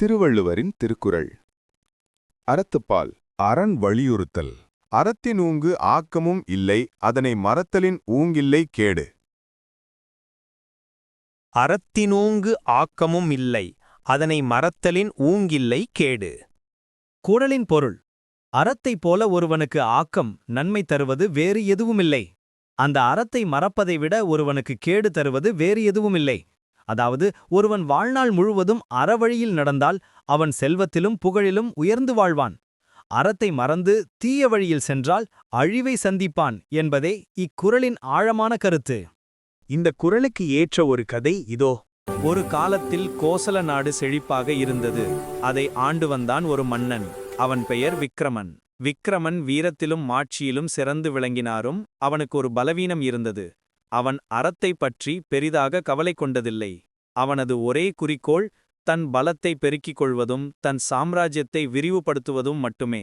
திருவள்ளுவரின் திருக்குறள். அறத்துப்பால் அரண் வலியுறுத்தல். அறத்தின் ஊங்கு ஆக்கமும் இல்லை அதனை மறத்தலின் ஊங்கில்லை கேடு. அறத்தினூங்கு ஆக்கமும் இல்லை அதனை மறத்தலின் ஊங்கில்லை கேடு. குடலின் பொருள் அறத்தைப் போல ஒருவனுக்கு ஆக்கம் நன்மை தருவது வேறு எதுவுமில்லை. அந்த அறத்தை மறப்பதை விட ஒருவனுக்கு கேடு தருவது வேறு எதுவுமில்லை. அதாவது ஒருவன் வாழ்நாள் முழுவதும் அறவழியில் நடந்தால் அவன் செல்வத்திலும் புகழிலும் உயர்ந்து வாழ்வான். அறத்தை மறந்து தீய வழியில் சென்றால் அழிவை சந்திப்பான் என்பதே இக்குறளின் ஆழமான கருத்து. இந்த குறளுக்கு ஏற்ற ஒரு கதை இதோ. ஒரு காலத்தில் கோசல நாடு செழிப்பாக இருந்தது. அதை ஆண்டு வந்தான் ஒரு மன்னன். அவன் பெயர் விக்ரமன். விக்ரமன் வீரத்திலும் மாட்சியிலும் சிறந்து விளங்கினாரும் அவனுக்கு ஒரு பலவீனம் இருந்தது. அவன் அறத்தைப் பற்றி பெரிதாக கவலை கொண்டதில்லை அவனது ஒரே குறிக்கோள் தன் பலத்தை பெருக்கிக் கொள்வதும் தன் சாம்ராஜ்யத்தை விரிவுபடுத்துவதும் மட்டுமே.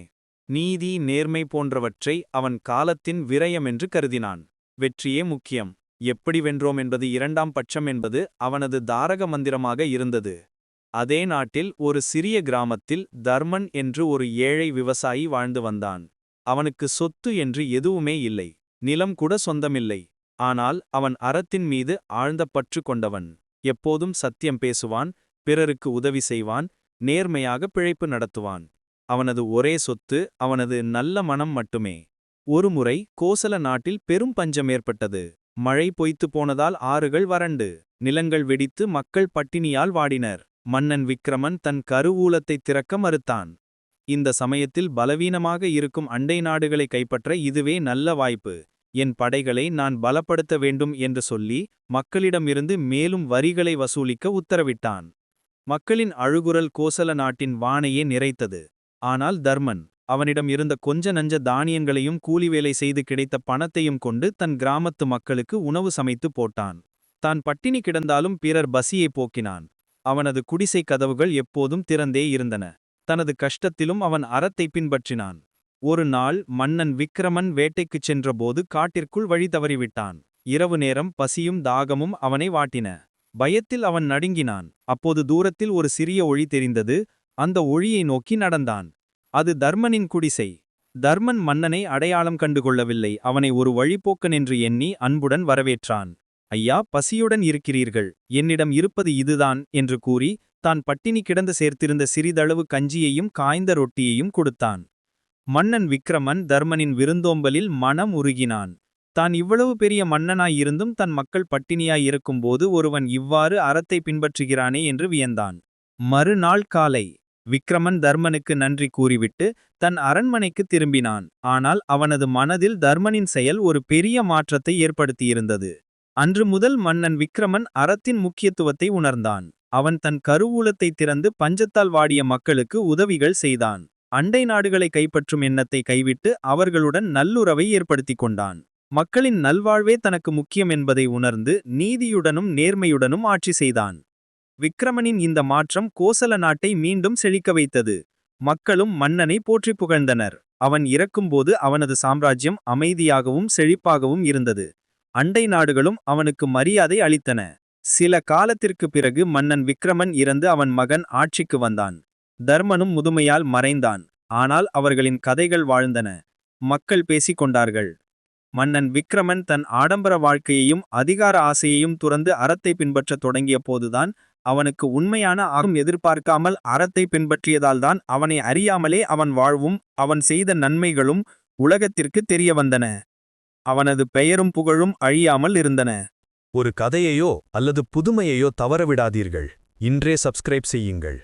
நீதி நேர்மை போன்றவற்றை அவன் காலத்தின் விரயம் என்று கருதினான். வெற்றியே முக்கியம். எப்படி வென்றோம் என்பது இரண்டாம் பட்சம் என்பது அவனது தாரக மந்திரமாக இருந்தது. அதே நாட்டில் ஒரு சிறிய கிராமத்தில் தர்மன் என்று ஒரு ஏழை விவசாயி வாழ்ந்து வந்தான். அவனுக்கு சொத்து என்று எதுவுமே இல்லை. நிலம் கூட சொந்தமில்லை. ஆனால் அவன் அறத்தின் மீது ஆழ்ந்த பற்று கொண்டவன். எப்போதும் சத்தியம் பேசுவான் பிறருக்கு உதவி செய்வான் நேர்மையாக பிழைப்பு நடத்துவான். அவனது ஒரே சொத்து அவனது நல்ல மனம் மட்டுமே. ஒருமுறை கோசல நாட்டில் பெரும் பஞ்சம் ஏற்பட்டது. மழை பொய்த்து போனதால் ஆறுகள் வறண்டு. நிலங்கள் வெடித்து மக்கள் பட்டினியால் வாடினர். மன்னன் விக்ரமன் தன் கருவூலத்தை திறக்க மறுத்தான். இந்த சமயத்தில் பலவீனமாக இருக்கும் அண்டை நாடுகளை கைப்பற்ற இதுவே நல்ல வாய்ப்பு. என் படைகளை நான் பலப்படுத்த வேண்டும் என்று சொல்லி மக்களிடமிருந்து மேலும் வரிகளை வசூலிக்க உத்தரவிட்டான். மக்களின் அழுகுரல் கோசல நாட்டின் வானையே நிறைத்தது. ஆனால் தர்மன் அவனிடம் இருந்த கொஞ்ச நஞ்ச தானியங்களையும் கூலி வேலை செய்து கிடைத்த பணத்தையும் கொண்டு தன் கிராமத்து மக்களுக்கு உணவு சமைத்து போட்டான். தான் பட்டினி கிடந்தாலும் பிறர் பசியை போக்கினான். அவனது குடிசை கதவுகள் எப்போதும் திறந்தே இருந்தன. தனது கஷ்டத்திலும் அவன் அறத்தை பின்பற்றினான். ஒரு நாள் மன்னன் விக்ரமன் வேட்டைக்குச் சென்றபோது காட்டிற்குள் வழி தவறிவிட்டான். இரவு நேரம் பசியும் தாகமும் அவனை வாட்டின. பயத்தில் அவன் நடுங்கினான். அப்போது தூரத்தில் ஒரு சிறிய ஒளி தெரிந்தது. அந்த ஒளியை நோக்கி நடந்தான். அது தர்மனின் குடிசை. தர்மன் மன்னனை அடையாளம் கண்டுகொள்ளவில்லை. அவனை ஒரு வழிபோக்கன் என்று எண்ணி அன்புடன் வரவேற்றான். ஐயா பசியுடன் இருக்கிறீர்கள். என்னிடம் இருப்பது இதுதான் என்று கூறி தான் பட்டினி கிடந்து சேர்த்திருந்த சிறிதளவு கஞ்சியையும் காய்ந்த ரொட்டியையும் கொடுத்தான். மன்னன் விக்ரமன் தர்மனின் விருந்தோம்பலில் மனம் உருகினான். தான் இவ்வளவு பெரிய மன்னனாயிருந்தும் தன் மக்கள் பட்டினியாயிருக்கும்போது ஒருவன் இவ்வாறு அறத்தை பின்பற்றுகிறானே என்று வியந்தான். மறுநாள் காலை விக்ரமன் தர்மனுக்கு நன்றி கூறிவிட்டு தன் அரண்மனைக்கு திரும்பினான். ஆனால் அவனது மனதில் தர்மனின் செயல் ஒரு பெரிய மாற்றத்தை ஏற்படுத்தியிருந்தது. அன்று முதல் மன்னன் விக்ரமன் அறத்தின் முக்கியத்துவத்தை உணர்ந்தான். அவன் தன் கருவூலத்தை திறந்து பஞ்சத்தால் வாடிய மக்களுக்கு உதவிகள் செய்தான். அண்டை நாடுகளை கைப்பற்றும் எண்ணத்தை கைவிட்டு அவர்களுடன் நல்லுறவை ஏற்படுத்திக் கொண்டான். மக்களின் நல்வாழ்வே தனக்கு முக்கியம் என்பதை உணர்ந்து நீதியுடனும் நேர்மையுடனும் ஆட்சி செய்தான். விக்ரமனின் இந்த மாற்றம் கோசல நாட்டை மீண்டும் செழிக்க வைத்தது. மக்களும் மன்னனை போற்றி புகழ்ந்தனர். அவன் இறக்கும்போது அவனது சாம்ராஜ்யம் அமைதியாகவும் செழிப்பாகவும் இருந்தது. அண்டை நாடுகளும் அவனுக்கு மரியாதை அளித்தன. சில காலத்திற்குப் பிறகு மன்னன் விக்ரமன் இறந்து அவன் மகன் ஆட்சிக்கு வந்தான். தர்மனும் முதுமையால் மறைந்தான். ஆனால் அவர்களின் கதைகள் வாழ்ந்தன. மக்கள் பேசிக் கொண்டார்கள். மன்னன் விக்ரமன் தன் ஆடம்பர வாழ்க்கையையும் அதிகார ஆசையையும் துறந்து அறத்தை பின்பற்றத் தொடங்கிய போதுதான் அவனுக்கு உண்மையான ஆகும் எதிர்பார்க்காமல் அறத்தை பின்பற்றியதால்தான் அவனை அறியாமலே அவன் வாழ்வும் அவன் செய்த நன்மைகளும் உலகத்திற்கு தெரிய வந்தன. அவனது பெயரும் புகழும் அழியாமல் இருந்தன. ஒரு கதையையோ அல்லது புதுமையையோ தவறவிடாதீர்கள். இன்றே சப்ஸ்கிரைப் செய்யுங்கள்.